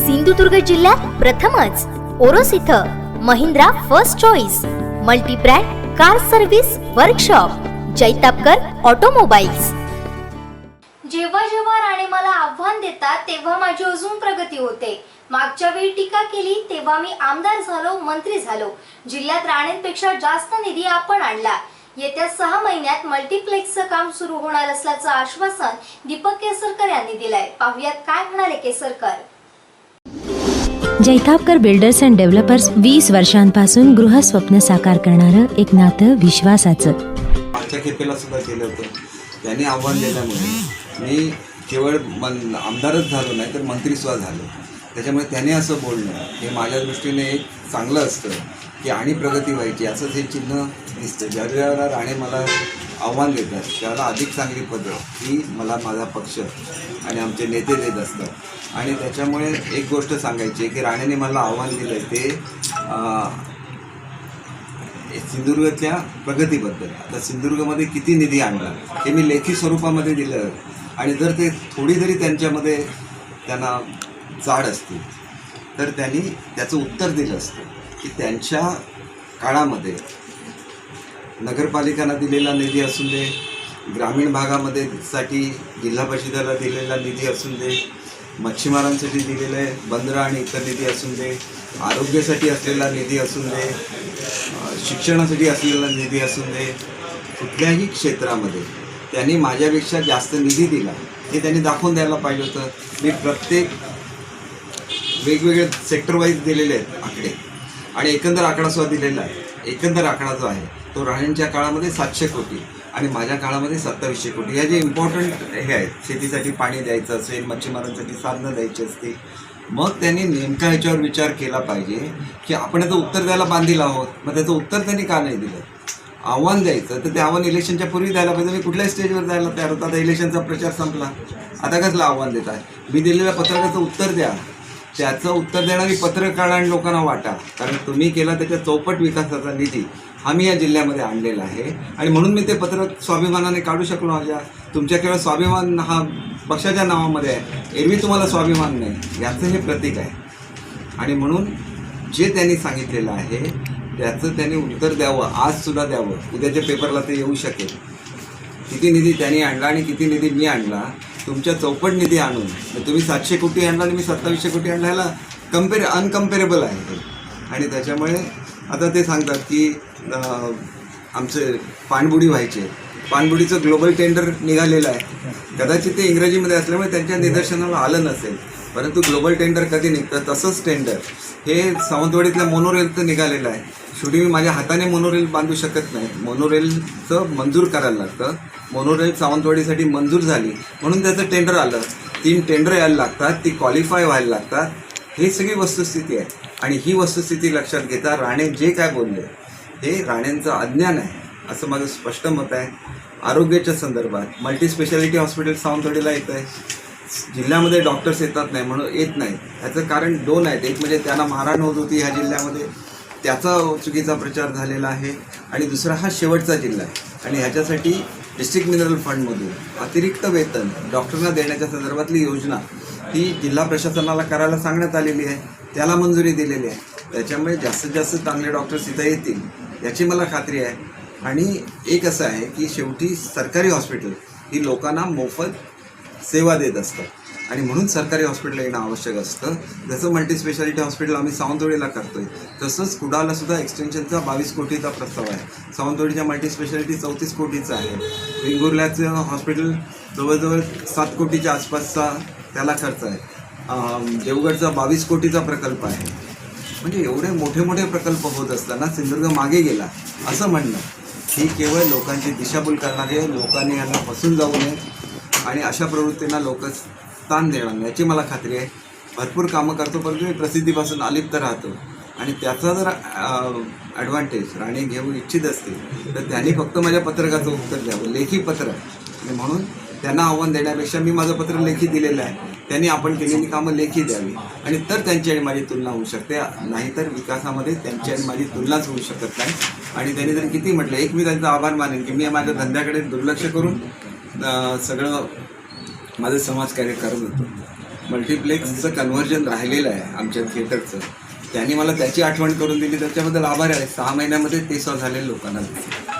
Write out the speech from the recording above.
सिंधुदुर्ग जिल्ह्यात प्रथमच ओरोस इथं Mahindra first choice multibrand car service workshop Jaitapkar automobiles. जेव्हा जेव्हा राणे मला आव्हान देतात तेव्हा माझी अजून प्रगती होते. मागच्या वेळी टीका केली तेव्हा मी आमदार झालो मंत्री झालो. जिल्ह्यात राणेंपेक्षा जास्त निधी आपण आणला. येत्या सहा महिन्यात मल्टिप्लेक्सचं काम सुरू होणार असल्याचं आश्वासन दीपक केसरकर यांनी दिलंय. पाहुयात काय म्हणाले Kesarkar. Jaitapkar builders and developers वीस वर्षांपासून गृहस्वप्न साकार करणारं एक नातं विश्वासाचं. मागच्या खेपेला सुद्धा केलं होतं. त्यांनी आव्हान दिल्यामुळे मी केवळ मन आमदारच झालो नाही तर मंत्रीसुद्धा झालो. त्याच्यामुळे त्याने असं बोलणं हे माझ्या दृष्टीने एक चांगलं असतं. की आणि प्रगती व्हायची असंच हे चिन्ह दिसतं. ज्या वेळेला राणे मला आव्हान देतात त्याला अधिक चांगली पदं ही मला माझा पक्ष आणि आमचे नेते देत असतात. आणि त्याच्यामुळे एक गोष्ट सांगायची की राणेने मला आव्हान दिलं आहे ते अं, सिंधुदुर्गातल्या प्रगतीबद्दल. आता सिंधुदुर्गमध्ये किती निधी आणला हे मी लेखी स्वरूपामध्ये दिलं. आणि जर ते थोडी जरी त्यांच्यामध्ये त्यांना जाड असतील तर त्यांनी त्याचं उत्तर दिलं असतं. की त्यांच्या काळामध्ये नगरपालिकांना दिलेला निधी असून दे ग्रामीण भागामध्ये साठी जिल्हा परिषदेला दिलेला निधी असून दे मच्छीमारांसाठी दिलेले बंदरं आणि इतर निधी असून दे आरोग्यासाठी असलेला निधी असून दे शिक्षणासाठी असलेला निधी असून दे कुठल्याही क्षेत्रामध्ये त्यांनी माझ्यापेक्षा जास्त निधी दिला हे त्यांनी दाखवून द्यायला पाहिजे होतं. मी प्रत्येक वेगवेगळे सेक्टरवाईज दिलेले आहेत आकडे. आणि एकंदर आकडा सुद्धा दिलेला आहे. एकंदर आकडा जो आहे तो राणेंच्या काळामध्ये सातशे कोटी आणि माझ्या काळामध्ये सत्तावीसशे कोटी. ह्या जे इम्पॉर्टंट हे आहेत शेतीसाठी पाणी द्यायचं असेल मच्छीमारांसाठी साधनं द्यायची असतील मग त्यांनी नेमका ह्याच्यावर विचार केला पाहिजे की आपण याचं उत्तर द्यायला बांधील आहोत. मग त्याचं उत्तर त्यांनी का नाही दिलं? आव्हान द्यायचं तर ते आव्हान इलेक्शनच्या पूर्वी द्यायला पाहिजे. मी कुठल्याही स्टेजवर जायला तयार होता आता इलेक्शनचा प्रचार संपला. आता कसलं आव्हान देत आहे मी दिलेल्या पत्रकाचं उत्तर द्या. त्याचं उत्तर देणारी पत्रकार आणि लोकांना वाटा. कारण तुम्ही केला त्याच्या चौपट विकासाचा निधी हा मी या जिल्ह्यामध्ये आणलेला आहे. आणि म्हणून मी ते पत्र स्वाभिमानाने काढू शकलो माझ्या. तुमच्या केवळ स्वाभिमान हा पक्षाच्या नावामध्ये आहे. एरवी तुम्हाला स्वाभिमान नाही. याचं हे प्रतीक आहे. आणि म्हणून जे त्यांनी सांगितलेलं आहे त्याचं त्यांनी उत्तर द्यावं. आज सुद्धा द्यावं. उद्याच्या पेपरला ते येऊ शकेल. किती निधी त्यांनी आणला आणि किती निधी मी आणला तुमच्या चौपट निधी आणून. तुम्ही सातशे कोटी आणला आणि मी सत्तावीसशे कोटी आणला ह्याला कम्पेर अनकम्पेरेबल आहे आणि त्याच्यामुळे आता ते सांगतात की आमचे पाणबुडी व्हायचे. पाणबुडीचं ग्लोबल टेंडर निघालेलं आहे. कदाचित ते इंग्रजीमध्ये असल्यामुळे त्यांच्या निदर्शनाला आलं नसेल. परंतु ग्लोबल टेंडर कधी निघतं? तसंच टेंडर हे सावंतवाडीतल्या मोनोरेलचं निघालेलं आहे. शेवटी मी माझ्या हाताने मोनोरेल बांधू शकत नाही. मोनोरेलचं मंजूर करायला लागतं. मोनोरेल सावंतवाडीसाठी मंजूर झाली. म्हणून त्याचं टेंडर आलं. तीन टेंडर यायला लागतात. ती क्वालिफाय व्हायला लागतात. हे सगळी वस्तुस्थिती आहे. आणि ही वस्तुस्थिती लक्षात घेता राणे जे काय बोलले हे राणेंचं अज्ञान आहे. असं माझं स्पष्ट मत आहे. आरोग्याच्या संदर्भात. मल्टी स्पेशालिटी हॉस्पिटल सावंतवाडीला येत आहे जिल्ह्यामध्ये डॉक्टर्स येतात नाही म्हणून येत नाही. ह्याचं कारण दोन आहेत. एक म्हणजे त्यांना मारहाण होत होती ह्या जिल्ह्यामध्ये. त्याचा चुकीचा प्रचार झालेला आहे. आणि दुसरा हा शेवटचा जिल्हा आहे. आणि ह्याच्यासाठी डिस्ट्रिक्ट मिनरल फंडमधून अतिरिक्त वेतन डॉक्टरना देण्याच्या संदर्भातली योजना ही जिल्हा प्रशासनाला करायला सांगण्यात आलेली आहे. त्याला मंजुरी दिलेली आहे. त्याच्यामुळे जास्तीत जास्त चांगले डॉक्टर्स इथं येतील याची मला खात्री आहे. आणि एक असं आहे की शेवटी सरकारी हॉस्पिटल ही लोकांना मोफत सेवा देत असतात आणि म्हणून सरकारी हॉस्पिटल येणं आवश्यक असतं. जसं मल्टीस्पेशालिटी हॉस्पिटल आम्ही सावंतवाडीला करतोय तसंच कुडाला सुद्धा एक्सटेन्शनचा बावीस कोटीचा प्रस्ताव आहे. सावंतवाडीच्या मल्टीस्पेशालिटी चौतीस कोटीचा आहे. वेंगुर्ल्याचं हॉस्पिटल जवळजवळ सात कोटीच्या आसपासचा त्याला खर्च आहे. देवगडचा बावीस कोटीचा प्रकल्प आहे. म्हणजे एवढे मोठे मोठे प्रकल्प होत असताना सिंधुदुर्ग मागे गेला असं म्हणणं. ही केवळ लोकांची दिशाभूल करणारी आहे. लोकांनी यांना फसून जाऊ नये. आणि अशा प्रवृत्तींना लोक स्थान देणार नाही याची मला खात्री आहे. भरपूर कामं करतो परंतु मी प्रसिद्धीपासून अलिप्त राहतो. आणि त्याचा जर ॲडव्हान्टेज राणे घेऊ इच्छित असतील तर त्यांनी फक्त माझ्या पत्रकाचं उत्तर द्यावं लेखी पत्र. आणि म्हणून त्यांना आव्हान देण्यापेक्षा मी माझं पत्र लेखी दिलेलं आहे. त्यांनी आपण केलेली कामं लेखी द्यावी. आणि तर त्यांची आणि माझी तुलना होऊ शकते. नाहीतर विकासामध्ये त्यांची आणि माझी तुलनाच होऊ शकत नाही. आणि त्यांनी जर किती म्हटलं एक मी त्यांचा आभार मानेन की मी माझ्या धंद्याकडे दुर्लक्ष करून सगळं माझं समाजकार्य करत होतो. मल्टिप्लेक्सचं कन्व्हर्जन राहिलेलं आहे आमच्या थिएटरचं त्यांनी मला त्याची आठवण करून दिली. त्याच्याबद्दल आभार आहे. सहा महिन्यामध्ये ते सह झालेल्या लोकांना दिसले.